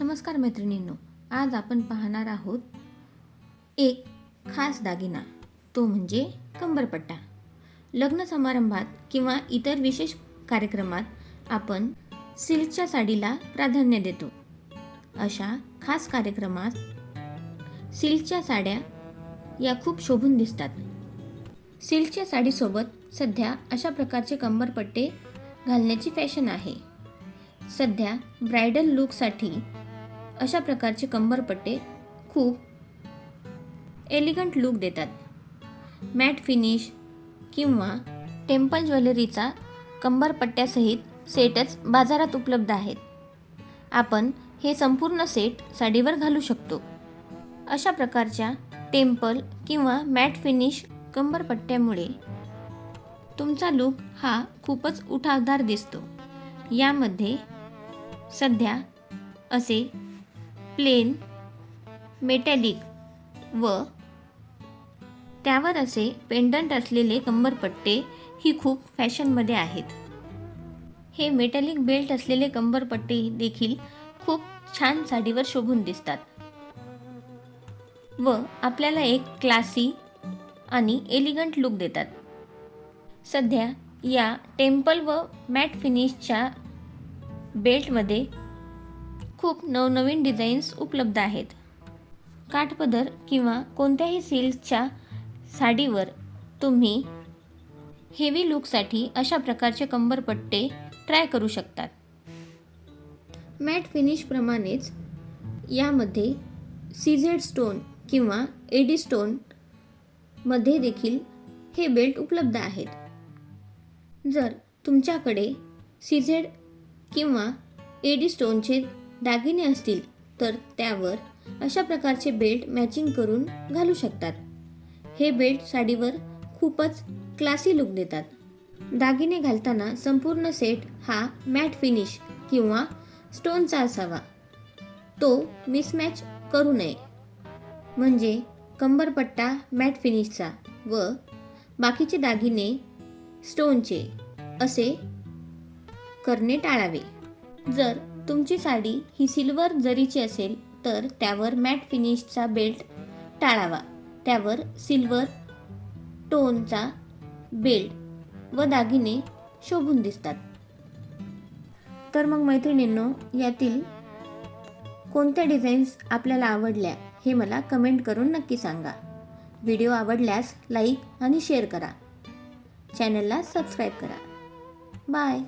नमस्कार मैत्रिणींनो आज आपण पाहणार आहोत एक खास दागिना तो म्हणजे कंबरपट्टा. लग्न समारंभात किंवा इतर विशेष कार्यक्रमात आपण सिल्कच्या साडीला प्राधान्य देतो. अशा खास कार्यक्रमात सिल्कच्या साड्या या खूप शोभून दिसतात. सिल्कच्या साडीसोबत सध्या अशा प्रकारचे कंबरपट्टे घालण्याची फॅशन आहे. सध्या ब्रायडल लुकसाठी अशा प्रकारचे कंबरपट्टे खूप एलिगंट लुक देतात. मॅट फिनिश किंवा टेम्पल ज्वेलरीचा कंबरपट्ट्यासहित सेटच बाजारात उपलब्ध आहेत. आपण हे संपूर्ण सेट साडीवर घालू शकतो. अशा प्रकारच्या टेम्पल किंवा मॅट फिनिश कंबरपट्ट्यामुळे तुमचा लुक हा खूपच उठावदार दिसतो. यामध्ये सध्या असे प्लेन मेटॅलिक व त्यावर असे पेंडंट असलेले कंबरपट्टे ही खूप फॅशनमध्ये आहेत. हे मेटॅलिक बेल्ट असलेले कंबरपट्टे देखील खूप छान साडीवर शोभून दिसतात. व आपल्याला एक क्लासी आणि एलिगंट लुक देतात. सध्या या टेम्पल व मॅट फिनिशच्या बेल्टमध्ये खूप नवनवीन डिझाईन्स उपलब्ध आहेत. काठपदर किंवा कोणत्याही सिल्कच्या साडीवर तुम्ही हेवी लुकसाठी अशा प्रकारचे कंबरपट्टे ट्राय करू शकतात. मॅट फिनिशप्रमाणेच यामध्ये सीझेड स्टोन किंवा एडी स्टोनमध्ये देखील हे बेल्ट उपलब्ध आहेत. जर तुमच्याकडे सीझेड किंवा एडी स्टोनचे दागिने असतील तर त्यावर अशा प्रकारचे बेल्ट मॅचिंग करून घालू शकतात. हे बेल्ट साडीवर खूपच क्लासी लुक देतात. दागिने घालताना संपूर्ण सेट हा मॅट फिनिश किंवा स्टोनचा असावा. तो मिसमॅच करू नये. म्हणजे कंबरपट्टा मॅट फिनिशचा व बाकीचे दागिने स्टोनचे असे करणे टाळावे. जर तुमची साडी ही सिल्वर जरीची असेल तर त्यावर मॅट फिनिशचा बेल्ट टाळावा. त्यावर सिल्वर टोनचा बेल्ट व दागिने शोभून दिसतात. तर मग मैत्रिणींनो यातील कोणत्या डिझाईन्स आपल्याला आवडल्या हे मला कमेंट करून नक्की सांगा. व्हिडिओ आवडल्यास लाईक आणि शेअर करा. चॅनलला सबस्क्राईब करा. बाय